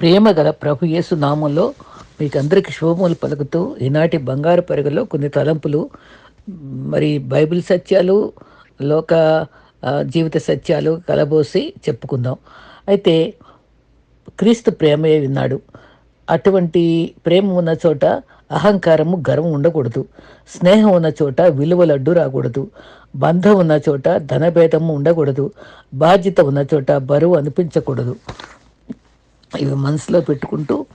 ప్రేమ గల ప్రభు యేసు నామంలో మీకు అందరికీ శుభములు పలుకుతూ ఈనాటి బంగారు పరుగులో కొన్ని తలంపులు మరి బైబిల్ సత్యాలు లోక జీవిత సత్యాలు కలబోసి చెప్పుకుందాం. అయితే క్రీస్తు ప్రేమయే విన్నాడు. అటువంటి ప్రేమ ఉన్న చోట అహంకారము గర్వం ఉండకూడదు. స్నేహం ఉన్న చోట విలువలు అడ్డు రాకూడదు. బంధం ఉన్న చోట ధనభేదము ఉండకూడదు. బాధ్యత ఉన్న చోట బరువు అనిపించకూడదు. ఇవి మనసులో పెట్టుకుంటూ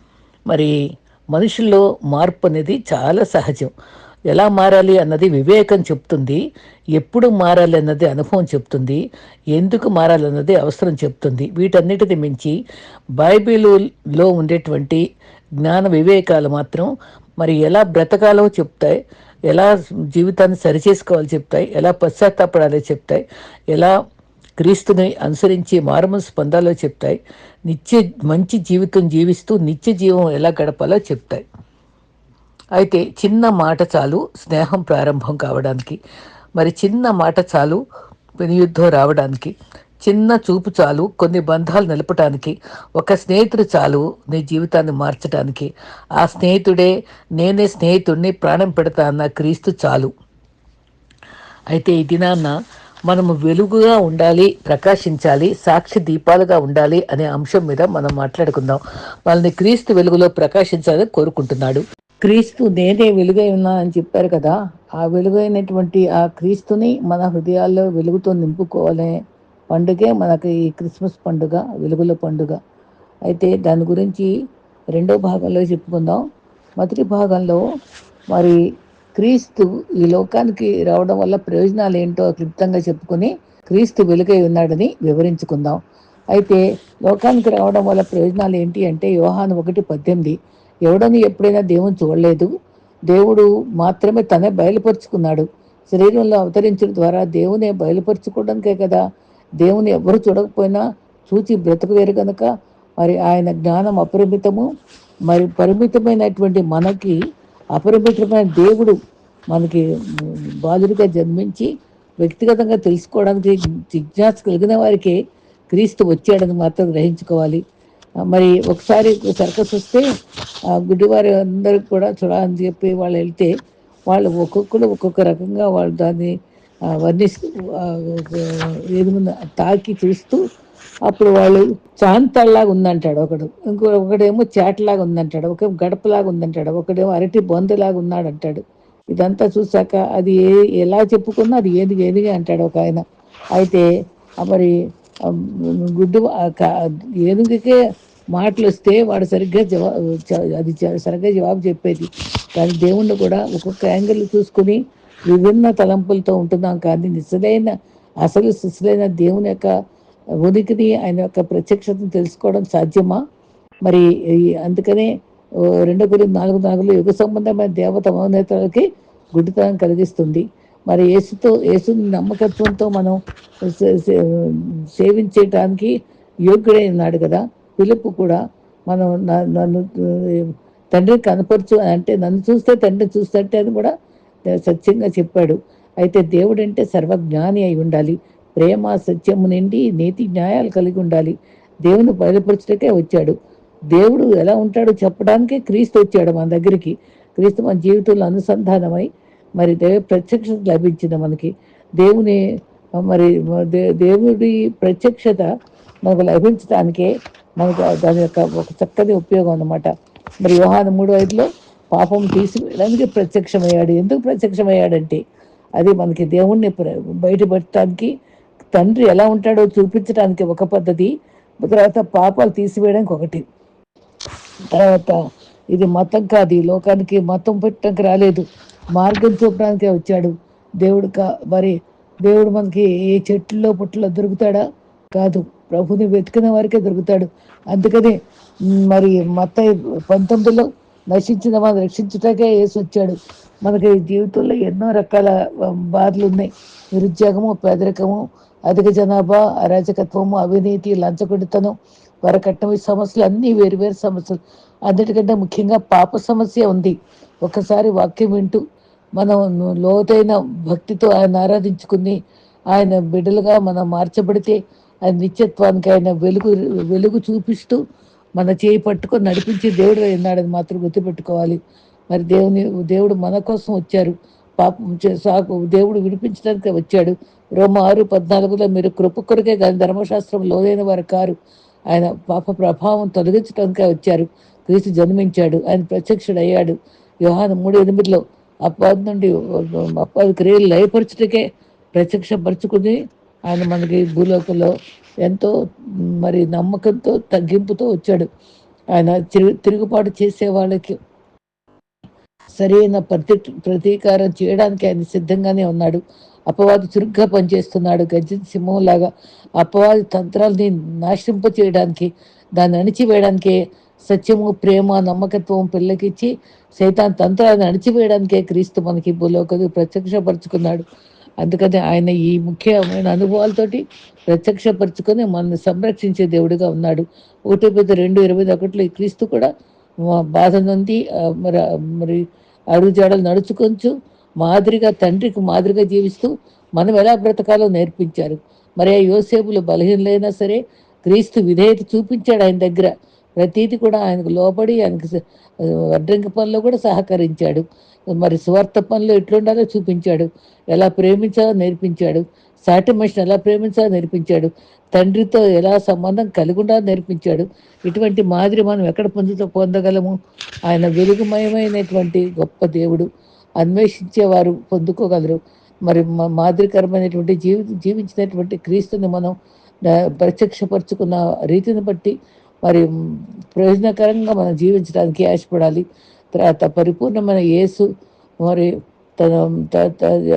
మరి మనుషుల్లో మార్పు అనేది చాలా సహజం. ఎలా మారాలి అన్నది వివేకం చెప్తుంది. ఎప్పుడు మారాలి అన్నది అనుభవం చెప్తుంది. ఎందుకు మారాలి అన్నది అవసరం చెప్తుంది. వీటన్నిటిని మించి బైబిలులో ఉండేటువంటి జ్ఞాన వివేకాలు మాత్రం మరి ఎలా బ్రతకాలో చెప్తాయి. ఎలా జీవితాన్ని సరిచేసుకోవాలో చెప్తాయి. ఎలా పశ్చాత్తాపడాలో చెప్తాయి. ఎలా క్రీస్తుని అనుసరించి మారుమనసు పొందాలో చెప్తాయి. నిత్య మంచి జీవితం జీవిస్తూ నిత్య జీవం ఎలా గడపాలో చెప్తాయి. అయితే చిన్న మాట చాలు స్నేహం ప్రారంభం కావడానికి. మరి చిన్న మాట చాలు వినియుద్ధం రావడానికి. చిన్న చూపు చాలు కొన్ని బంధాలు నిలపటానికి. ఒక స్నేహితుడు చాలు నీ జీవితాన్ని మార్చడానికి ఆ స్నేహితుడే నేనే స్నేహితుడిని ప్రాణం పెడతా అన్న క్రీస్తు చాలు. అయితే ఈ దినాన్న మనము వెలుగుగా ఉండాలి ప్రకాశించాలి సాక్షి దీపాలుగా ఉండాలి అనే అంశం మీద మనం మాట్లాడుకుందాం. వాళ్ళని క్రీస్తు వెలుగులో ప్రకాశించాలని కోరుకుంటున్నాడు. క్రీస్తు నేనే వెలుగై ఉన్నా అని చెప్పారు కదా ఆ వెలుగైనటువంటి ఆ క్రీస్తుని మన హృదయాల్లో వెలుగుతో నింపుకోవాలనే పండుగే మనకి ఈ క్రిస్మస్ పండుగ వెలుగుల పండుగ. అయితే దాని గురించి రెండో భాగంలో చెప్పుకుందాం. మొదటి భాగంలో మరి క్రీస్తు ఈ లోకానికి రావడం వల్ల ప్రయోజనాలు ఏంటో క్లుప్తంగా చెప్పుకొని క్రీస్తు వెలుగై ఉన్నాడని వివరించుకుందాం. అయితే లోకానికి రావడం వల్ల ప్రయోజనాలు ఏంటి అంటే యోహాను ఒకటి పద్దెనిమిది ఎవడని ఎప్పుడైనా దేవుని చూడలేదు. దేవుడు మాత్రమే తనే బయలుపరుచుకున్నాడు. శరీరంలో అవతరించడం ద్వారా దేవునే బయలుపరుచుకోవడానికే కదా. దేవుని ఎవరు చూడకపోయినా చూచి బ్రతకలేరు కనుక మరి ఆయన జ్ఞానం అపరిమితము మరి పరిమితమైనటువంటి మనకి అపరిమితమైన దేవుడు మనకి బాలుడిగా జన్మించి వ్యక్తిగతంగా తెలుసుకోవడానికి జిజ్ఞాస కలిగిన వారికి క్రీస్తు వచ్చాడని మాత్రం గ్రహించుకోవాలి. మరి ఒకసారి సర్కస్ వస్తే గుడ్డివారి అందరికి కూడా చూడాలని చెప్పి వాళ్ళు వెళ్తే వాళ్ళు ఒక్కొక్కరు ఒక్కొక్క రకంగా వాళ్ళు దాన్ని వర్ణిస్తూ ఆ, ఏది తాకి చూస్తూ అప్పుడు వాళ్ళు చాంతల్లాగా ఉందంటాడు ఒకడు. ఇంకో ఒకడేమో చేటలాగా ఉందంటాడు ఒక గడపలాగా ఉందంటాడు ఒకడేమో అరటి బొందలాగా ఉన్నాడు అంటాడు ఇదంతా చూసాక అది ఏ ఎలా చెప్పుకున్నా అది ఏది ఏదిగా అంటాడు ఒక ఆయన. అయితే ఆ మరి గుడ్డు ఏనుగుకే మాటలు వస్తే వాడు సరిగ్గా జవా అది సరిగ్గా జవాబు చెప్పేది. కానీ దేవుణ్ణి కూడా ఒక్కొక్క యాంగిల్ చూసుకుని విభిన్న తలంపులతో ఉంటున్నాం. కానీ నిజమైన అసలు శిశులైన దేవుని యొక్క ఉనికిని ఆయన యొక్క ప్రత్యక్షతను తెలుసుకోవడం సాధ్యమా? మరి అందుకనే రెండు రెండో గురి నాలుగు నాలుగులో యుగ సంబంధమైన దేవత మౌనేతలకి గుడ్డితనం కలిగిస్తుంది. మరి యేసుతో యేసుని నమ్మకత్వంతో మనం సేవించేయటానికి యోగ్యుడై ఉన్నాడు కదా? పిలుపు కూడా మనం నన్ను తండ్రిని కనపరచు అని అంటే నన్ను చూస్తే తండ్రిని చూస్తే అని కూడా సత్యంగా చెప్పాడు. అయితే దేవుడంటే సర్వజ్ఞాని అయి ఉండాలి. ప్రేమ సత్యము నిండి నీతి న్యాయాలు కలిగి ఉండాలి. దేవుని బయలుపరచడానికే వచ్చాడు. దేవుడు ఎలా ఉంటాడో చెప్పడానికే క్రీస్తు వచ్చాడు మన దగ్గరికి. క్రీస్తు మన జీవితంలో అనుసంధానమై మరి దేవ ప్రత్యక్షత లభించింది మనకి. దేవుని మరి దే- దేవుడి ప్రత్యక్షత మనకు లభించడానికే మనకు దాని యొక్క ఒక చక్కని ఉపయోగం అన్నమాట. మరి యోహాను మూడు ఐదులో పాపం తీసివేయడానికి ప్రత్యక్షమయ్యాడు. ఎందుకు ప్రత్యక్షమయ్యాడంటే అది మనకి దేవుణ్ణి ప్ర- బయటపెట్టడానికి తండ్రి ఎలా ఉంటాడో చూపించడానికి ఒక పద్ధతి తర్వాత పాపాలు తీసివేయడానికి ఒకటి. తర్వాత ఇది మతం కాదు ఈ లోకానికి మతం పెట్టడానికి రాలేదు మార్గం చూపడానికే వచ్చాడు. దేవుడు కా మరి దేవుడు మనకి ఏ చెట్టులో పుట్టలో దొరుకుతాడా? కాదు ప్రభుని వెతికిన వారికే దొరుకుతాడు. అందుకని మరి మత పంతొమ్మిదిలో నశించిన వారిని రక్షించుటకే వేసి వచ్చాడు. మనకి జీవితంలో ఎన్నో రకాల బాధలు ఉన్నాయి నిరుద్యోగము పేదరికము అధిక జనాభా అరాచకత్వము అవినీతి లంచగొడితనం వరకట్నం ఈ సమస్యలు అన్నీ వేరు వేరు సమస్యలు. అన్నిటికంటే ముఖ్యంగా పాప సమస్య ఉంది. ఒకసారి వాక్యం వింటూ మనం లోతైన భక్తితో ఆయన ఆరాధించుకుని ఆయన బిడ్డలుగా మనం మార్చబడితే ఆయన నిత్యత్వానికి ఆయన వెలుగు వెలుగు చూపిస్తూ మన చేయి పట్టుకొని నడిపించి దేవుడు అన్నాడని మాత్రం గుర్తుపెట్టుకోవాలి. మరి దేవుని దేవుడు మన కోసం వచ్చారు. పాపం సాకు దేవుడు విడిపించడానికి వచ్చాడు. రోమ ఆరు పద్నాలుగులో మీరు కృప కొరకే కానీ ధర్మశాస్త్రం లోదైన వారు కారు. ఆయన పాప ప్రభావం తొలగించడానికే వచ్చారు. క్రీస్తు జన్మించాడు. ఆయన ప్రత్యక్షుడు అయ్యాడు వ్యవహారం మూడు ఎనిమిదిలో అప్పటి నుండి అప్పాది క్రియలు లయపరచుటకే ప్రత్యక్షపరచుకుని ఆయన మనకి భూలోకంలో ఎంతో మరి నమ్మకంతో తగ్గింపుతో వచ్చాడు. ఆయన తిరుగుబాటు చేసే వాళ్ళకి సరైన ప్రతి ప్రతీకారం చేయడానికి ఆయన సిద్ధంగానే ఉన్నాడు. అపవాది చురుగ్గా పనిచేస్తున్నాడు. గజత్ సింహం లాగా అపవాది తంత్రాలని నాశింప చేయడానికి దాన్ని అణిచివేయడానికే సత్యము ప్రేమ నమ్మకత్వం పిల్లకిచ్చి సైతాన్ తంత్రాన్ని అణిచివేయడానికే క్రీస్తు మనకి భూలోకది ప్రత్యక్షపరుచుకున్నాడు. అందుకని ఆయన ఈ ముఖ్యమైన అనుభవాలతోటి ప్రత్యక్షపరుచుకొని మనల్ని సంరక్షించే దేవుడిగా ఉన్నాడు. ఒకటి పెద్ద రెండు ఇరవై ఒకటిలో ఈ క్రీస్తు కూడా బాధ నుండి మరి మరి అడుగుజాడలు నడుచుకొంచు మాదిరిగా తండ్రికి మాదిరిగా జీవిస్తూ మనం ఎలా బ్రతకాలో నేర్పించారు. మరి ఆ యోసేపులు బలహీనలైనా సరే క్రీస్తు విధేయత చూపించాడు ఆయన దగ్గర. ప్రతీది కూడా ఆయనకు లోబడి ఆయనకు వడ్రంగి పనిలో కూడా సహకరించాడు. మరి స్వార్థ పనులు ఎట్లుండాలో చూపించాడు. ఎలా ప్రేమించాలో నేర్పించాడు. సాటి మనిషిని ఎలా ప్రేమించాలో నేర్పించాడు. తండ్రితో ఎలా సంబంధం కలిగి ఉండాలని నేర్పించాడు. ఇటువంటి మాదిరి మనం ఎక్కడ పొందుతూ పొందగలము? ఆయన వెలుగుమయమైనటువంటి గొప్ప దేవుడు. అన్వేషించేవారు పొందుకోగలరు. మరి మాదిరికరమైనటువంటి జీవి జీవించినటువంటి క్రీస్తుని మనం ప్రత్యక్షపరుచుకున్న రీతిని బట్టి మరి ప్రయోజనకరంగా మనం జీవించడానికి ఆశపడాలి. తర్వాత పరిపూర్ణమైన యేసు మరి తన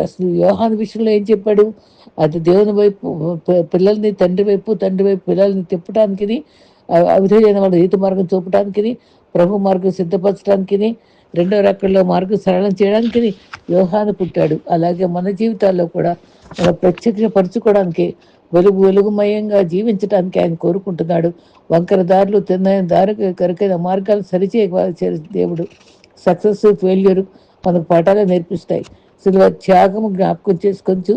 అసలు వ్యూహాన్ విషయంలో ఏం చెప్పాడు? అది దేవుని వైపు పిల్లల్ని తండ్రి వైపు తండ్రి వైపు పిల్లల్ని తిప్పటానికి అవిధేయమైన వాళ్ళ రీతి మార్గం చూపటానికి ప్రభు మార్గం సిద్ధపరచడానికి రెండో రకంలో మార్గం సరళం చేయడానికి వ్యూహాన్ని పుట్టాడు. అలాగే మన జీవితాల్లో కూడా మన ప్రత్యక్షపరచుకోవడానికి వెలుగు వెలుగుమయంగా జీవించడానికి ఆయన కోరుకుంటున్నాడు. వంకర దారులు తిన్న దారి కరికైన మార్గాలు సరిచే దేవుడు. సక్సెస్ ఫెయిల్యూర్ మనకు పాఠాలు నేర్పిస్తాయి. సిల్వ త్యాగము జ్ఞాపకం చేసుకొచ్చు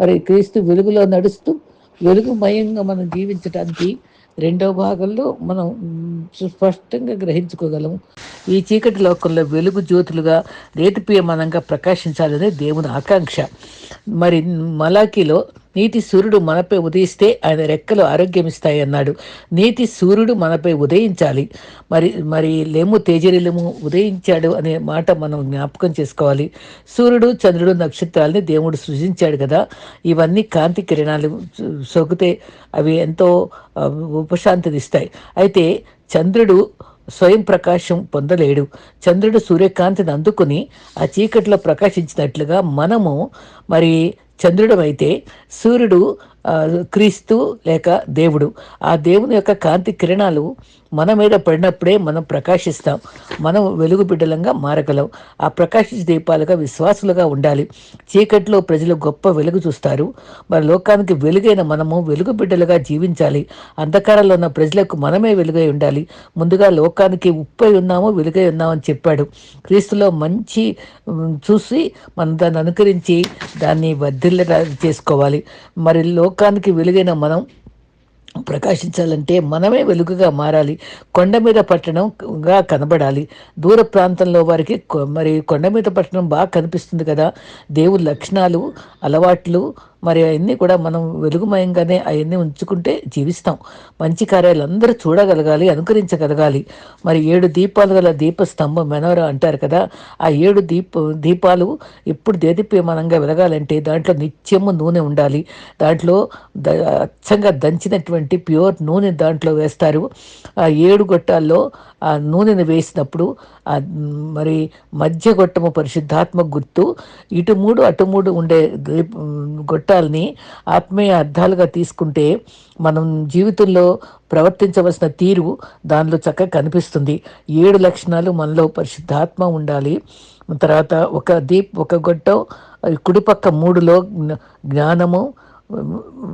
మరి క్రీస్తు వెలుగులో నడుస్తూ వెలుగుమయంగా మనం జీవించడానికి రెండవ భాగంలో మనం స్పష్టంగా గ్రహించుకోగలము. ఈ చీకటి లోకంలో వెలుగు జ్యోతులుగా రేతిపీయమానంగా ప్రకాశించాలనే దేవుని ఆకాంక్ష. మరి మలాఖీలో నీతి సూర్యుడు మనపై ఉదయిస్తే ఆయన రెక్కలు ఆరోగ్యం ఇస్తాయి అన్నాడు నీతి సూర్యుడు మనపై ఉదయించాలి. మరి మరి లేము తేజరిలము ఉదయించాడు అనే మాట మనం జ్ఞాపకం చేసుకోవాలి. సూర్యుడు చంద్రుడు నక్షత్రాలని దేవుడు సృజించాడు కదా. ఇవన్నీ కాంతి కిరణాలు సోకితే అవి ఎంతో ఉపశాంతినిస్తాయి. అయితే చంద్రుడు స్వయం ప్రకాశం పొందలేడు. చంద్రుడు సూర్యకాంతిని అందుకుని ఆ చీకట్లో ప్రకాశించినట్లుగా మనము మరి చంద్రుడు అయితే సూర్యుడు క్రీస్తు లేక దేవుడు. ఆ దేవుని యొక్క కాంతి కిరణాలు మన మీద పడినప్పుడే మనం ప్రకాశిస్తాం. మనం వెలుగు బిడ్డలంగా మారగలం. ఆ ప్రకాశించే దీపాలుగా విశ్వాసులుగా ఉండాలి. చీకట్లో ప్రజలు గొప్ప వెలుగు చూస్తారు. మన లోకానికి వెలుగైన మనము వెలుగు బిడ్డలుగా జీవించాలి. అంధకారంలో ఉన్న ప్రజలకు మనమే వెలుగై ఉండాలి. ముందుగా లోకానికి ఉప్పై ఉన్నాము వెలుగై ఉన్నామని చెప్పాడు. క్రీస్తులో మంచి చూసి మనం దాన్ని అనుకరించి దాన్ని వర్ధిల్లగా చేసుకోవాలి. మరి లోకానికి వెలుగైన మనం ప్రకాశించాలంటే మనమే వెలుగుగా మారాలి. కొండ మీద పట్టణంగా కనబడాలి. దూర ప్రాంతంలో వారికి మరి కొండ మీద పట్టణం బాగా కనిపిస్తుంది కదా. దేవుడి లక్షణాలు అలవాట్లు మరి అవన్నీ కూడా మనం వెలుగుమయంగానే అవన్నీ ఉంచుకుంటే జీవిస్తాం. మంచి కార్యాలు అందరూ చూడగలగాలి అనుకరించగలగాలి. మరి ఏడు దీపాలు గల దీపస్తంభం మెనోర అంటారు కదా ఆ ఏడు దీప దీపాలు ఎప్పుడు దేదీప్యమానంగా వెలగాలంటే దాంట్లో నిత్యము నూనె ఉండాలి. దాంట్లో ద అచ్చంగా దంచినటువంటి ప్యూర్ నూనె దాంట్లో వేస్తారు. ఆ ఏడు గొట్టాల్లో ఆ నూనెను వేసినప్పుడు ఆ మరి మధ్య గొట్టము పరిశుద్ధాత్మ గుర్తు ఇటు మూడు అటు మూడు ఉండే గొట్ట అర్థాలని ఆత్మీయ అర్థాలుగా తీసుకుంటే మనం జీవితంలో ప్రవర్తించవలసిన తీరు దానిలో చక్కగా కనిపిస్తుంది. ఏడు లక్షణాలు మనలో పరిశుద్ధాత్మ ఉండాలి. తర్వాత ఒక దీప్ ఒక గొట్టం కుడిపక్క మూడులో జ్ఞానము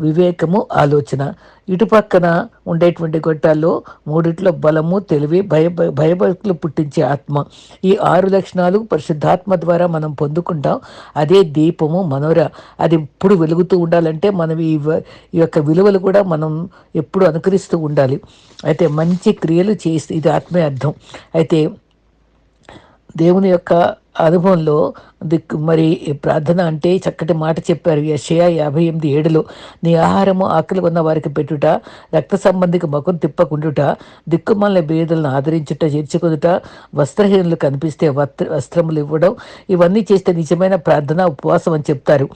వివేకము ఆలోచన. ఇటుపక్కన ఉండేటువంటి గొట్టాల్లో మూడిట్లో బలము తెలివి భయ భయభక్తులు పుట్టించే ఆత్మ. ఈ ఆరు లక్షణాలు పరిశుద్ధాత్మ ద్వారా మనం పొందుకుంటాం. అదే దీపము మనోర. అది ఎప్పుడు వెలుగుతూ ఉండాలంటే మనం ఈ ఈ యొక్క విలువలు కూడా మనం ఎప్పుడు అనుకరిస్తూ ఉండాలి. అయితే మంచి క్రియలు చేస్తే ఇది ఆత్మీయ అర్థం. అయితే దేవుని యొక్క అనుభవంలో దిక్కు. మరి ప్రార్థన అంటే చక్కటి మాట చెప్పారు. యషయా యాభై ఎనిమిది ఏడులో నీ ఆహారము ఆకలి ఉన్న వారికి పెట్టుట రక్త సంబంధికి ముఖం తిప్పకుండుట దిక్కుమాల బేదలను ఆదరించుట చేర్చుకుందుట వస్త్రహీనులు కనిపిస్తే వస్త్ర వస్త్రములు ఇవ్వడం ఇవన్నీ చేస్తే నిజమైన ప్రార్థన ఉపవాసం అని చెప్తారు.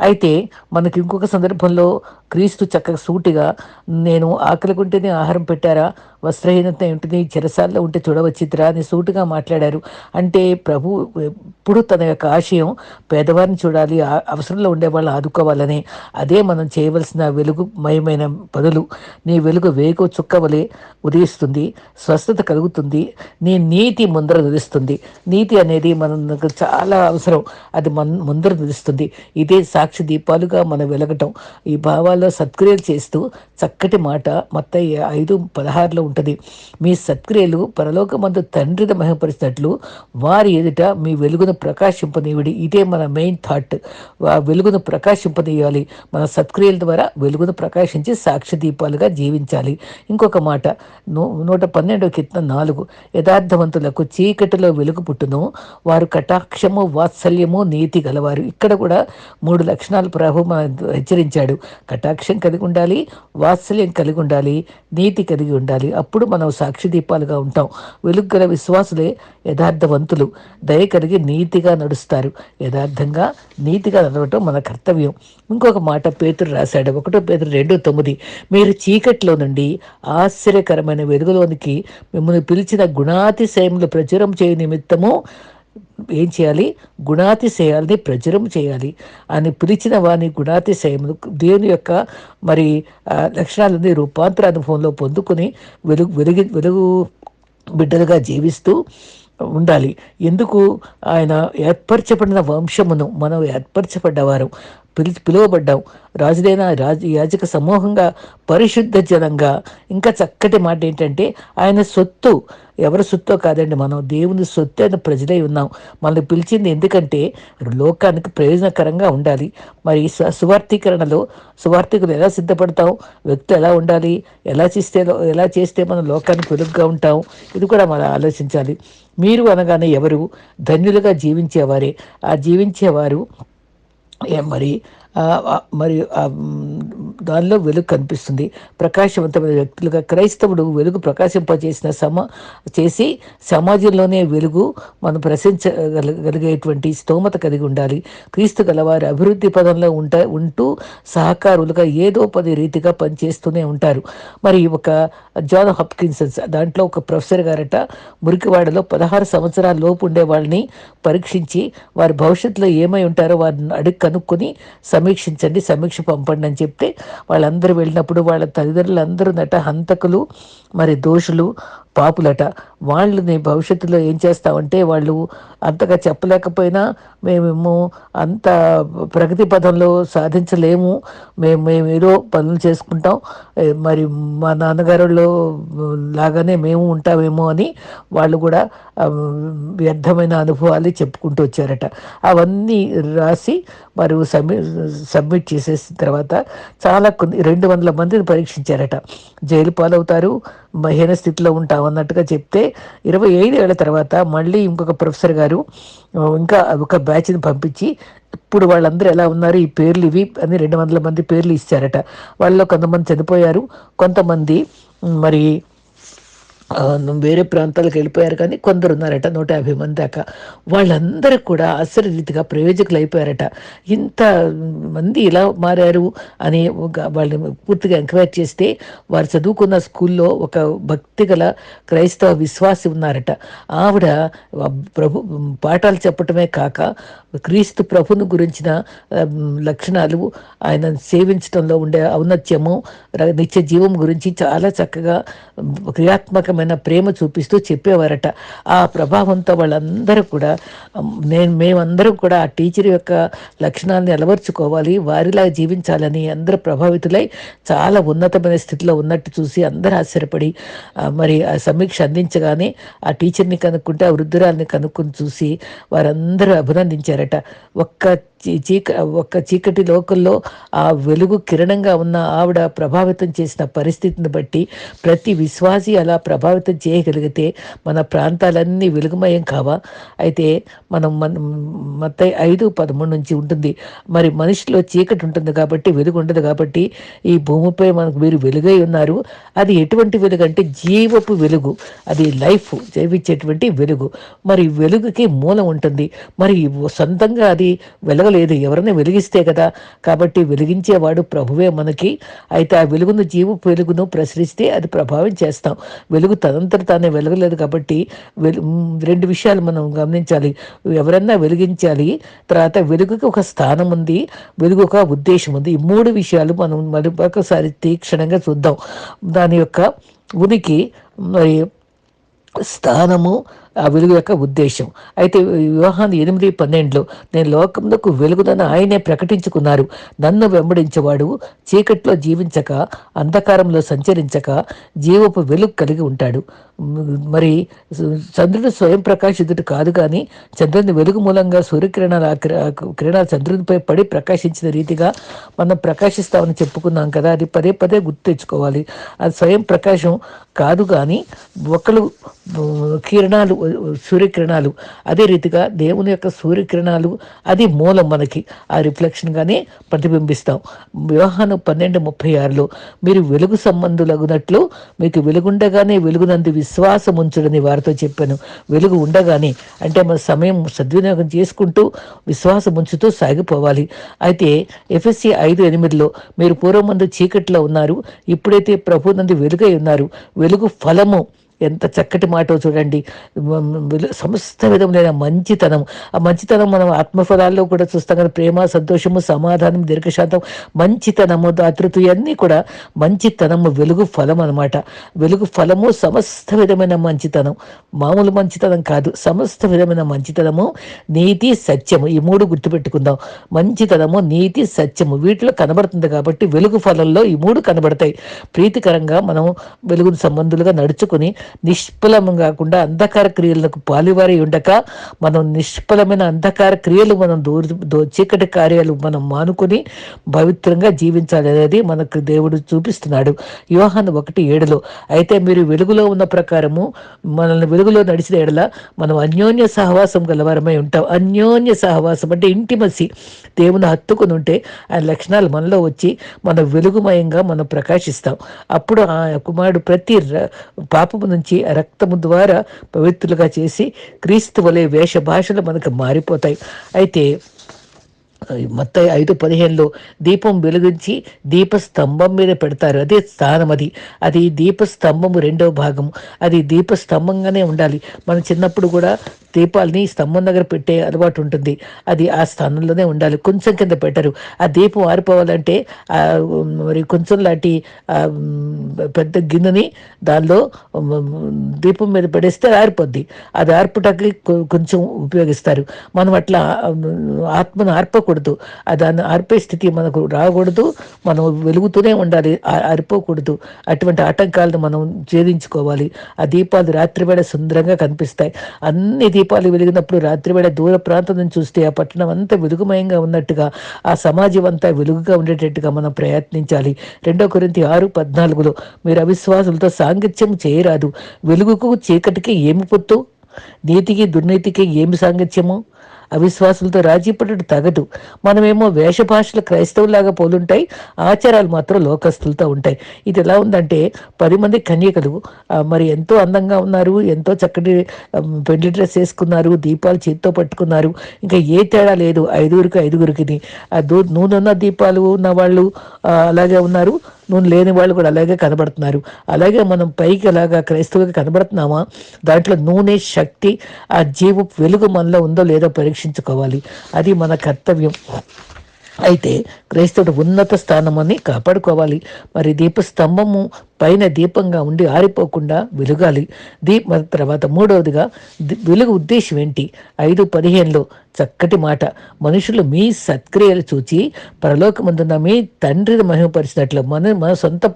అయితే మనకి ఇంకొక సందర్భంలో క్రీస్తు చక్కగా సూటిగా నేను ఆకలి ఉంటేనే ఆహారం పెట్టారా? వస్త్రహీనత ఉంటుంది చెరసాల్లో ఉంటే చూడవచ్చిద్రా అని సూటుగా మాట్లాడారు. అంటే ప్రభు ఎప్పుడు తన యొక్క ఆశయం పేదవారిని చూడాలి అవసరంలో ఉండే వాళ్ళు ఆదుకోవాలని. అదే మనం చేయవలసిన వెలుగుమయమైన పనులు. నీ వెలుగు వేగు చుక్కవలే ఉదయిస్తుంది స్వస్థత కలుగుతుంది నీ నీతి ముందర నిలుస్తుంది. నీతి అనేది మనకు చాలా అవసరం. అది మన ముందర నిలుస్తుంది. ఇదే సాక్షి దీపాలుగా మనం వెలగటం. ఈ భావాల్లో సత్క్రియలు చేస్తూ చక్కటి మాట మొత్తం ఐదు పదహారులో ఉంటుంది. మీ సత్క్రియలు పరలోకమందు తండ్రిని మహిమపరిచినట్లు వారి ఎదుట మీ వెలుగును ప్రకాశింపనీయుడి ఇదే మన మెయిన్ థాట్ ఆ వెలుగును ప్రకాశింపనీయాలి. మన సత్క్రియల ద్వారా వెలుగును ప్రకాశించి సాక్షి దీపాలుగా జీవించాలి. ఇంకొక మాట. నూ నూట పన్నెండు కింద నాలుగు. యథార్థవంతులకు చీకటిలో వెలుగు పుట్టును. వారు కటాక్షము వాత్సల్యము నీతి గలవారు. ఇక్కడ కూడా మూడు లక్షణాలు ప్రభు హెచ్చరించాడు. కటాక్షం కలిగి ఉండాలి వాత్సల్యం కలిగి ఉండాలి నీతి కలిగి ఉండాలి. అప్పుడు మనం సాక్షి దీపాలుగా ఉంటాం. వెలుగు గల విశ్వాసులే యథార్థవంతులు. దయ కలిగి నీతిగా నడుస్తారు యథార్థంగా నీతిగా నడవటం మన కర్తవ్యం. ఇంకొక మాట పేతురు రాశాడు. ఒకటో పేతురు రెండు తొమ్మిది. మీరు చీకట్లో నుండి ఆశ్చర్యకరమైన వెలుగులోనికి మిమ్మల్ని పిలిచిన గుణాతిశయములు ప్రచురం చేయ నిమిత్తము ఏం చేయాలి? గుణాతిశయాల్ని ప్రచురం చేయాలి. అని పిలిచిన వాని గుణాతిశయములు దేవుని యొక్క మరి లక్షణాలని రూపాంతర అనుభవంలో పొందుకుని వెలుగు వెలుగు వెలుగు బిడ్డలుగా జీవిస్తూ ఉండాలి. ఎందుకు? ఆయన ఏర్పరచబడిన వంశమును మనం ఏర్పరచబడ్డవారు. పిలి పిలువబడ్డాం రాజులైన రాజు యాజక సమూహంగా పరిశుద్ధ జనంగా. ఇంకా చక్కటి మాట ఏంటంటే ఆయన సొత్తు. ఎవరి సొత్తో కాదండి మనం. దేవుని సొత్తు అయిన ప్రజలై ఉన్నాం. మనల్ని పిలిచింది ఎందుకంటే లోకానికి ప్రయోజనకరంగా ఉండాలి. మరి సువార్థీకరణలో సువార్థికులు ఎలా సిద్ధపడతాం వ్యక్తి ఎలా ఉండాలి? ఎలా చేస్తే ఎలా చేస్తే మనం లోకానికి వెలుగుగా ఉంటాం? ఇది కూడా మనం ఆలోచించాలి. మీరు అనగానే ఎవరు? ధన్యులుగా జీవించేవారే. ఆ జీవించేవారు మరి మరియు దానిలో వెలుగు కనిపిస్తుంది. ప్రకాశవంతమైన వ్యక్తులుగా క్రైస్తవుడు వెలుగు ప్రకాశింపజేసిన సమ చేసి సమాజంలోనే వెలుగు మనం ప్రశంసగలిగేటువంటి స్తోమత కలిగి ఉండాలి. క్రీస్తు గలవారి అభివృద్ధి పదంలో ఉంట ఉంటూ సహకారులుగా ఏదో పది రీతిగా పనిచేస్తూనే ఉంటారు. మరి ఒక జాన్ హప్కిన్సన్స్ దాంట్లో ఒక ప్రొఫెసర్ గారట మురికివాడలో పదహారు సంవత్సరాల లోపు ఉండే వాళ్ళని పరీక్షించి వారి భవిష్యత్తులో ఏమై ఉంటారో వారిని అడిగి కనుక్కొని సమీక్షించండి సమీక్ష పంపండి అని చెప్తే వాళ్ళందరూ వెళ్ళినప్పుడు వాళ్ళ తల్లిదండ్రులందరూ నట హంతకులు మరి దోషులు పాపులట. వాళ్ళని భవిష్యత్తులో ఏం చేస్తామంటే వాళ్ళు అంతగా చెప్పలేకపోయినా మేమేమో అంత ప్రగతి పదంలో సాధించలేము. మేము మేము ఏదో పనులు చేసుకుంటాం. మరి మా నాన్నగారులో లాగానే మేము ఉంటామేమో అని వాళ్ళు కూడా వ్యర్థమైన అనుభవాలు చెప్పుకుంటూ వచ్చారట. అవన్నీ రాసి మరి సబ్మిట్ సబ్మిట్ చేసేసిన తర్వాత చాలా కొన్ని రెండు వందల మందిని పరీక్షించారట. జైలు పాలవుతారు మహీన స్థితిలో ఉంటాం అన్నట్టుగా చెప్తే ఇరవై ఐదు ఏళ్ళ తర్వాత మళ్ళీ ఇంకొక ప్రొఫెసర్ గారు ఇంకా ఒక బ్యాచ్ని పంపించి ఇప్పుడు వాళ్ళందరూ ఎలా ఉన్నారు ఈ పేర్లు ఇవి అని రెండు వందల మంది పేర్లు ఇచ్చారట. వాళ్ళలో కొంతమంది చనిపోయారు కొంతమంది మరి వేరే ప్రాంతాలకు వెళ్ళిపోయారు కానీ కొందరు ఉన్నారట నూట యాభై మంది దాకా. వాళ్ళందరూ కూడా ఆశ్చర్యరీతిగా ప్రయోజకులు అయిపోయారట. ఇంత మంది ఇలా మారారు అని వాళ్ళని పూర్తిగా ఎంక్వైర్ చేస్తే వారు చదువుకున్న స్కూల్లో ఒక భక్తి గల క్రైస్తవ విశ్వాసి ఉన్నారట. ఆవిడ ప్రభు పాఠాలు చెప్పటమే కాక క్రీస్తు ప్రభును గురించిన లక్షణాలు ఆయన సేవించడంలో ఉండే ఔన్నత్యము నిత్య జీవం గురించి చాలా చక్కగా క్రియాత్మకమైన ప్రత్యేకమైన ప్రేమ చూపిస్తూ చెప్పేవారట. ఆ ప్రభావంతో వాళ్ళందరూ కూడా నేను మేమందరం కూడా ఆ టీచర్ యొక్క లక్షణాలను అలవర్చుకోవాలి వారిలా జీవించాలని అందరూ ప్రభావితులై చాలా ఉన్నతమైన స్థితిలో ఉన్నట్టు చూసి అందరూ ఆశ్చర్యపడి మరి ఆ సమీక్ష అందించగానే ఆ టీచర్ని కనుక్కుంటే ఆ వృద్ధురాల్ని కనుక్కుని చూసి వారందరూ అభినందించారట. ఒక్క చీక ఒక్క చీకటి లోకల్లో ఆ వెలుగు కిరణంగా ఉన్న ఆవిడ ప్రభావితం చేసిన పరిస్థితిని బట్టి ప్రతి విశ్వాసి అలా ప్రభావితం చేయగలిగితే మన ప్రాంతాలన్నీ వెలుగుమయం కావా? అయితే మనం మన మత ఐదు పదమూడు నుంచి ఉంటుంది. మరి మనిషిలో చీకటి ఉంటుంది కాబట్టి వెలుగు ఉండదు కాబట్టి ఈ భూమిపై మనకు మీరు వెలుగై ఉన్నారు. అది ఎటువంటి వెలుగు అంటే జీవపు వెలుగు. అది లైఫ్ జీవించేటువంటి వెలుగు. మరి వెలుగుకి మూలం ఉంటుంది. మరి సొంతంగా అది లేదు ఎవరైనా వెలిగిస్తే కదా? కాబట్టి వెలిగించేవాడు ప్రభువే మనకి. అయితే ఆ వెలుగును జీవు వెలుగును ప్రసరిస్తే అది ప్రభావం చేస్తాం. వెలుగు తనంతట తానే వెలగలేదు కాబట్టి వెలు రెండు విషయాలు మనం గమనించాలి. ఎవరన్నా వెలిగించాలి తర్వాత వెలుగుకి ఒక స్థానం ఉంది వెలుగు ఒక ఉద్దేశం ఉంది. ఈ మూడు విషయాలు మనం మరొకసారి తీక్షణంగా చూద్దాం. దాని యొక్క ఉనికి మరి స్థానము ఆ వెలుగు యొక్క ఉద్దేశం. అయితే వివాహాన్ని ఎనిమిది పన్నెండులో నేను లోకములకు వెలుగునని ఆయనే ప్రకటించుకున్నారు. నన్ను వెంబడించేవాడు చీకట్లో జీవించక అంధకారంలో సంచరించక జీవపు వెలుగు కలిగి ఉంటాడు. మరి చంద్రుడు స్వయం ప్రకాశితుడు కాదు కానీ చంద్రుని వెలుగు మూలంగా సూర్యకిరణాలు కిరణాలు చంద్రునిపై పడి ప్రకాశించిన రీతిగా మనం ప్రకాశిస్తామని చెప్పుకున్నాం కదా అది పదే పదే గుర్తు తెచ్చుకోవాలి. అది స్వయం ప్రకాశం కాదు కానీ ఒకళ్ళు కిరణాలు సూర్యకిరణాలు. అదే రీతిగా దేవుని యొక్క సూర్యకిరణాలు అది మూలం మనకి. ఆ రిఫ్లెక్షన్గానే ప్రతిబింబిస్తాం. వివాహాను పన్నెండు ముప్పై ఆరులో మీరు వెలుగు సంబంధులగునట్లు మీకు వెలుగుండగానే వెలుగునందు విశ్వాసం ఉంచుడని వారితో చెప్పాను. వెలుగు ఉండగానే అంటే మన సమయం సద్వినియోగం చేసుకుంటూ విశ్వాసం ఉంచుతూ సాగిపోవాలి. అయితే ఎఫ్ఎస్సి ఐదు ఎనిమిదిలో మీరు పూర్వమందు చీకట్లో ఉన్నారు ఇప్పుడైతే ప్రభు నందు వెలుగై ఉన్నారు. వెలుగు ఫలము ఎంత చక్కటి మాట చూడండి. వెలు- సమస్త విధములైన మంచితనం. ఆ మంచితనం మనం ఆత్మఫలాల్లో కూడా చూస్తాం కదా. ప్రేమ సంతోషము సమాధానం దీర్ఘశాంతం మంచితనము దాతృత్వం ఇవన్నీ కూడా మంచితనము వెలుగు ఫలం అన్నమాట. వెలుగు ఫలము సమస్త విధమైన మంచితనం. మామూలు మంచితనం కాదు. సమస్త విధమైన మంచితనము నీతి సత్యము. ఈ మూడు గుర్తుపెట్టుకుందాం. మంచితనము నీతి సత్యము వీటిలో కనబడుతుంది కాబట్టి వెలుగు ఫలంలో ఈ మూడు కనబడతాయి. ప్రీతికరంగా మనం వెలుగు సంబంధులుగా నడుచుకుని నిష్ఫలం కాకుండా అంధకార క్రియలకు పాలివారి ఉండక మనం నిష్ఫలమైన అంధకార క్రియలు మనం దూర దో- చీకటి కార్యాలు మనం మానుకొని పవిత్రంగా జీవించాలి అనేది మనకు దేవుడు చూపిస్తున్నాడు. యోహాను ఒకటి ఏడులో అయితే మీరు వెలుగులో ఉన్న ప్రకారము మనల్ని వెలుగులో నడిచిన ఎడల మనం అన్యోన్య సహవాసం గలవారమై ఉంటాం. అన్యోన్య సహవాసం అంటే ఇంటిమసి దేవుని హత్తుకుని ఉంటే ఆ లక్షణాలు మనలో వచ్చి మన వెలుగుమయంగా మనం ప్రకాశిస్తాం. అప్పుడు ఆ కుమారుడు ప్రతి ర- పాపము నుంచి రక్తము ద్వారా పవిత్రులుగా చేసి క్రీస్తు వలె వేష భాషలు మనకు మారిపోతాయి. అయితే మొత్త ఐదు పదిహేనులో దీపం వెలిగించి దీపస్తంభం మీద పెడతారు. అదే స్థానం అది. అది దీపస్తంభము రెండవ భాగం. అది దీపస్తంభంగానే ఉండాలి. మనం చిన్నప్పుడు కూడా దీపాలని స్తంభం దగ్గర పెట్టే అలవాటు ఉంటుంది. అది ఆ స్థానంలోనే ఉండాలి. కొంచెం కింద పెట్టరు. ఆ దీపం ఆరిపోవాలంటే మరి కొంచెం లాంటి పెద్ద గిన్నెని దానిలో దీపం మీద పెడేస్తే ఆరిపోద్ది. అది ఆర్పటానికి కొంచెం ఉపయోగిస్తారు. మనం అట్లా ఆత్మను ఆర్పకూడదు. ఆ దాన్ని ఆర్పే స్థితి మనకు రాకూడదు. మనం వెలుగుతూనే ఉండాలి. అరిపోకూడదు. అటువంటి ఆటంకాలను మనం ఛేదించుకోవాలి. ఆ దీపాలు రాత్రివేళ సుందరంగా కనిపిస్తాయి. అన్ని దీపాలు వెలిగినప్పుడు రాత్రివేళ దూర ప్రాంతం నుంచి చూస్తే ఆ పట్టణం అంతా వెలుగుమయంగా ఉన్నట్టుగా ఆ సమాజం అంతా వెలుగుగా ఉండేటట్టుగా మనం ప్రయత్నించాలి. రెండో కొరింతి ఆరు పద్నాలుగులో మీరు అవిశ్వాసులతో సాంగత్యం చేయరాదు. వెలుగుకు చీకటికి ఏమి పొత్తు? నీతికి దుర్నీతికి ఏమి సాంగత్యము? అవిశ్వాసులతో రాజీ పడటం తగదు. మనమేమో వేషభాషలు క్రైస్తవులాగా పోలుంటాయి ఆచారాలు మాత్రం లోకస్తులతో ఉంటాయి. ఇది ఎలా ఉందంటే పది మంది కన్యకలు మరి ఎంతో అందంగా ఉన్నారు ఎంతో చక్కటి పెళ్ళి డ్రెస్ వేసుకున్నారు దీపాలు చేతితో పట్టుకున్నారు. ఇంకా ఏ తేడా లేదు ఐదుగురికి ఐదుగురికి. ఆ దూ నూనె ఉన్న దీపాలు ఉన్న వాళ్ళు అలాగే ఉన్నారు. నూనె లేని వాళ్ళు కూడా అలాగే కనబడుతున్నారు. అలాగే మనం పైకి అలాగా క్రైస్తవులుగా కనబడుతున్నామా? దాంట్లో నూనె శక్తి ఆ జీవు వెలుగు మనలో ఉందో లేదో పరీక్షించుకోవాలి. అది మన కర్తవ్యం. అయితే క్రైస్తవుడు ఉన్నత స్థానమని కాపాడుకోవాలి. మరి దీపస్తంభము పైన దీపంగా ఉండి ఆరిపోకుండా వెలుగాలి. దీప తర్వాత మూడవదిగా వెలుగు ఉద్దేశం ఏంటి? ఐదు పదిహేనులో చక్కటి మాట. మనుషులు మీ సత్క్రియలు చూచి పరలోకమందున్న మీ తండ్రిని మహిమపరిచినట్లు మన మన సొంత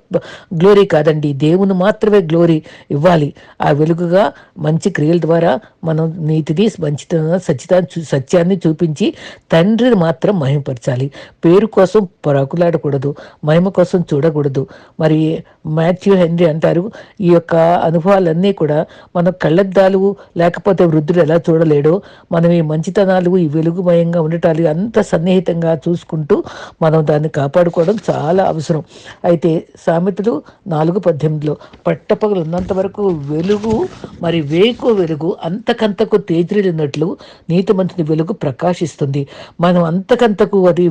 గ్లోరీ కాదండి. దేవుని మాత్రమే గ్లోరీ ఇవ్వాలి. ఆ వెలుగుగా మంచి క్రియల ద్వారా మనం నీతిని మంచితనం సత్యత సత్యాన్ని చూపించి తండ్రిని మాత్రం మహిమపరచాలి. పేరు కోసం పరాకులాడకూడదు. మహిమ కోసం చూడకూడదు. మరి మాథ్యూ హెన్రీ అంటారు. ఈ యొక్క అనుభవాలన్నీ కూడా మన కళ్ళద్దాలు లేకపోతే వృద్ధుడు ఎలా చూడలేడో మనం ఈ మంచితనాలు ఈ వెలుగుమయంగా ఉండటాలు అంత సన్నిహితంగా చూసుకుంటూ మనం దాన్ని కాపాడుకోవడం చాలా అవసరం. అయితే సామెతలు నాలుగు పద్దెనిమిదిలో పట్టపగలు ఉన్నంత వరకు వెలుగు మరి వేకు వెలుగు అంతకంతకు తేజరిల్లినట్లు నీతిమంతుని వెలుగు ప్రకాశిస్తుంది. మనం అంతకంతకు అది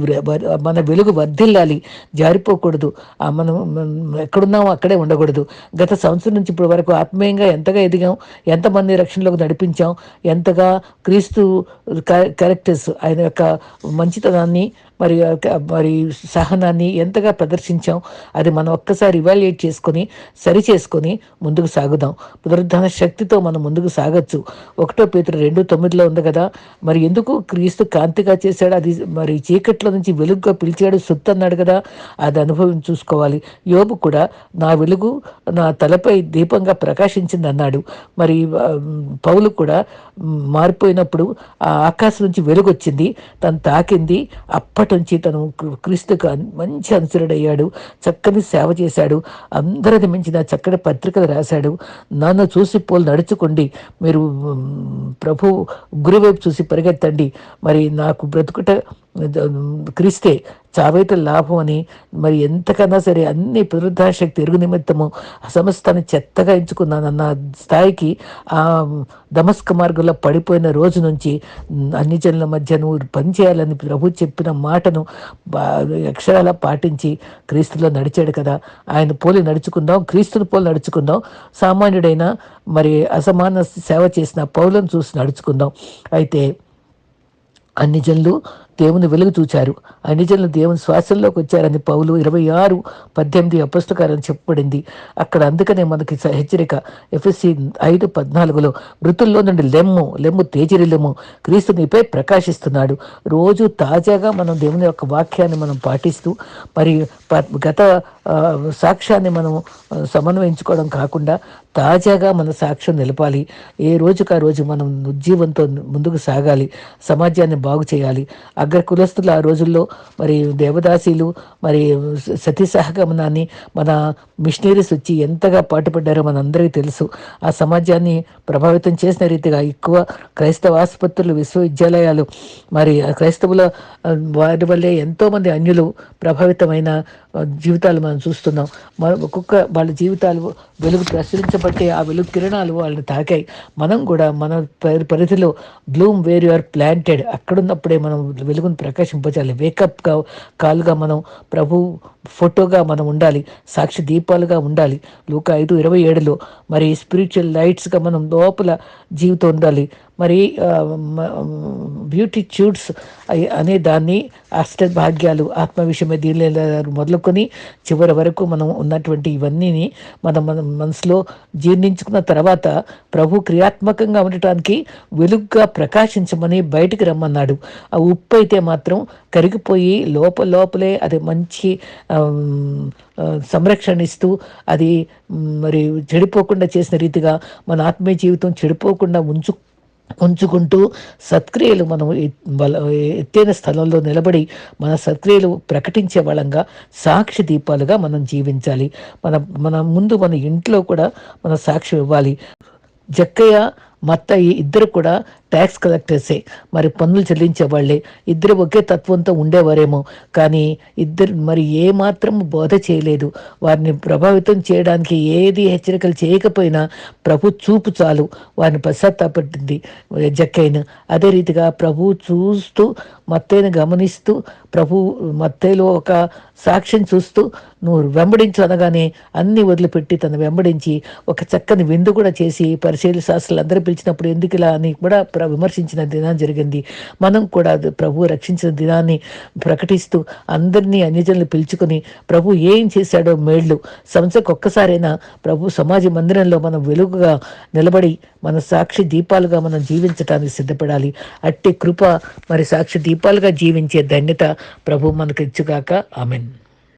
మన వెలుగు వర్ధిల్లాలి జారిపోకూడదు. మనం మనం ఎక్కడున్నామో అక్కడే ఉండకూడదు. గత సంవత్సరం నుంచి ఇప్పటి వరకు ఆత్మీయంగా ఎంతగా ఎదిగాం ఎంతమంది రక్షణలోకి నడిపించాం ఎంతగా క్రీస్తు క్యారెక్టర్స్ ఆయన యొక్క మంచితనాన్ని మరి మరి సహనాన్ని ఎంతగా ప్రదర్శించాం అది మనం ఒక్కసారి ఇవాల్యుయేట్ చేసుకొని సరి చేసుకొని ముందుకు సాగుదాం. పునరుద్ధాన శక్తితో మనం ముందుకు సాగొచ్చు. ఒకటో పేతురు రెండు తొమ్మిదిలో ఉంది కదా మరి ఎందుకు క్రీస్తు కాంతిగా చేశాడు? అది మరి చీకట్లో నుంచి వెలుగుగా పిలిచాడు సుత్తు అన్నాడు కదా అది అనుభవం చూసుకోవాలి. యోబు కూడా నా వెలుగు నా తలపై దీపంగా ప్రకాశించింది అన్నాడు. మరి పౌలు కూడా మారిపోయినప్పుడు ఆ ఆకాశం నుంచి వెలుగు వచ్చింది తను తాకింది. అప్పటి నుంచి తను క్రీస్తుకు మంచి అనుసరుడయ్యాడు చక్కని సేవ చేశాడు. అందరిని మించిన చక్కటి పత్రికలు రాశాడు. నన్ను చూసి పోలు నడుచుకోండి. మీరు ప్రభు గురువైపు చూసి పరిగెత్తండి. మరి నాకు బ్రతుకుట క్రీస్తే చావైతే లాభం అని మరి ఎంతకన్నా సరే అన్ని పునరుద్ధాశక్తి ఎరుగు నిమిత్తము సమస్తాన్ని చెత్తగా ఎంచుకున్నానన్న స్థాయికి ఆ దమస్క మార్గంలో పడిపోయిన రోజు నుంచి అన్ని జనుల మధ్య నువ్వు పనిచేయాలని ప్రభు చెప్పిన మాటను అక్షరాల పాటించి క్రీస్తులో నడిచాడు కదా. ఆయన పోలి నడుచుకుందాం క్రీస్తుని పోలి నడుచుకుందాం. సామాన్యుడైన మరి అసమాన సేవ చేసిన పౌలను చూసి నడుచుకుందాం. అయితే అన్ని జనులు దేవుని వెలుగు చూచారు. ఆ జనులు దేవుని శ్వాసంలోకి వచ్చారని పౌలు ఇరవై ఆరు పద్దెనిమిది అపుస్తకాలని చెప్పబడింది. అక్కడ అందుకనే మనకి హెచ్చరిక ఎఫ్ఎస్సి ఐదు పద్నాలుగులో మృతుల్లో నుండి లెమ్ము లెమ్ము తేజరిల్లెమ్ము క్రీస్తు నీపై ప్రకాశిస్తున్నాడు. రోజు తాజాగా మనం దేవుని యొక్క వాక్యాన్ని మనం పాటిస్తూ మరి ప- గత సాక్ష్యాన్ని మనం సమన్వయించుకోవడం కాకుండా తాజాగా మన సాక్ష్యం నిలపాలి. ఏ రోజుకు ఆ రోజు మనం ఉజ్జీవంతో ముందుకు సాగాలి. సమాజాన్ని బాగు చేయాలి. అగ్ర కులస్తులు ఆ రోజుల్లో మరి దేవదాసీలు మరి సతీ సహగమనాన్ని మన మిషనరీస్ వచ్చి ఎంతగా పాటుపడ్డారో మనందరికీ తెలుసు. ఆ సమాజాన్ని ప్రభావితం చేసిన రీతిగా ఎక్కువ క్రైస్తవ ఆసుపత్రులు విశ్వవిద్యాలయాలు మరి క్రైస్తవుల వారి వల్లే ఎంతోమంది అన్యులు ప్రభావితమైన జీవితాలు మనం చూస్తున్నాం. మన ఒక్కొక్క వాళ్ళ జీవితాలు వెలుగు ప్రసరించబట్టే ఆ వెలుగు కిరణాలు వాళ్ళని తాకాయి. మనం కూడా మన పరి- పరిధిలో బ్లూమ్ వేర్ యూఆర్ ప్లాంటెడ్. అక్కడున్నప్పుడే మనం వెలుగును ప్రకాశింపజాలి వేకప్గా కాలుగా మనం ప్రభు ఫోటోగా మనం ఉండాలి. సాక్షి దీపాలుగా ఉండాలి. లూక ఐదు ఇరవై ఏడులో మరి స్పిరిచువల్ లైట్స్గా మనం లోపల జీవితం ఉండాలి. మరి బ్యూటిట్యూడ్స్ అనే దాన్ని అష్ట భాగ్యాలు ఆత్మ దీనిలో మొదలుకొని చివరి వరకు మనం ఉన్నటువంటి ఇవన్నీ మనం మన మనసులో జీర్ణించుకున్న తర్వాత ప్రభు క్రియాత్మకంగా ఉండటానికి వెలుగుగా ప్రకాశించమని బయటికి రమ్మన్నాడు. ఆ ఉప్పు అయితే మాత్రం కరిగిపోయి లోపల లోపలే అది మంచి సంరక్షణ ఇస్తూ అది మరి చెడిపోకుండా చేసిన రీతిగా మన ఆత్మీయ జీవితం చెడిపోకుండా ఉంచు ఉంచుకుంటూ సత్క్రియలు మనం ఎత్తైన స్థలంలో నిలబడి మన సత్క్రియలు ప్రకటించే వాళ్ళంగా సాక్షి దీపాలుగా మనం జీవించాలి. మన మన ముందు మన ఇంట్లో కూడా మన సాక్షి ఇవ్వాలి. జక్కయ్య మత్తయ్య ఇద్దరు కూడా ట్యాక్స్ కలెక్టర్సే మరి పన్నులు చెల్లించే వాళ్ళే. ఇద్దరు ఒకే తత్వంతో ఉండేవారేమో. కానీ ఇద్దరు మరి ఏమాత్రం బోధ చేయలేదు. వారిని ప్రభావితం చేయడానికి ఏది హెచ్చరికలు చేయకపోయినా ప్రభు చూపు చాలు. వారిని పశ్చాత్తాపట్టింది జక్కైన అదే రీతిగా ప్రభు చూస్తూ మత్తైన గమనిస్తూ ప్రభు మత్తయ్యలో ఒక సాక్ష్యం చూస్తూ నువ్వు వెంబడించు అనగానే అన్ని వదిలిపెట్టి తను వెంబడించి ఒక చక్కని విందు కూడా చేసి పరిశీలి శాస్త్రులు అందరూ పిలిచినప్పుడు ఎందుకు ఇలా అని కూడా ప్ర- విమర్శించిన దినం జరిగింది. మనం కూడా ప్రభు రక్షించిన దినాన్ని ప్రకటిస్తూ అందరినీ అన్యజనులు పిలుచుకొని ప్రభు ఏం చేశాడో మేళ్ళు. సంవత్సరకు ఒక్కసారైనా ప్రభు సమాజ మందిరంలో మనం వెలుగుగా నిలబడి మన సాక్షి దీపాలుగా మనం జీవించటానికి సిద్ధపడాలి. అట్టి కృప మరి సాక్షి దీపాలుగా జీవించే ధన్యత ప్రభు మనకు ఇచ్చుగాక ఆమెన్.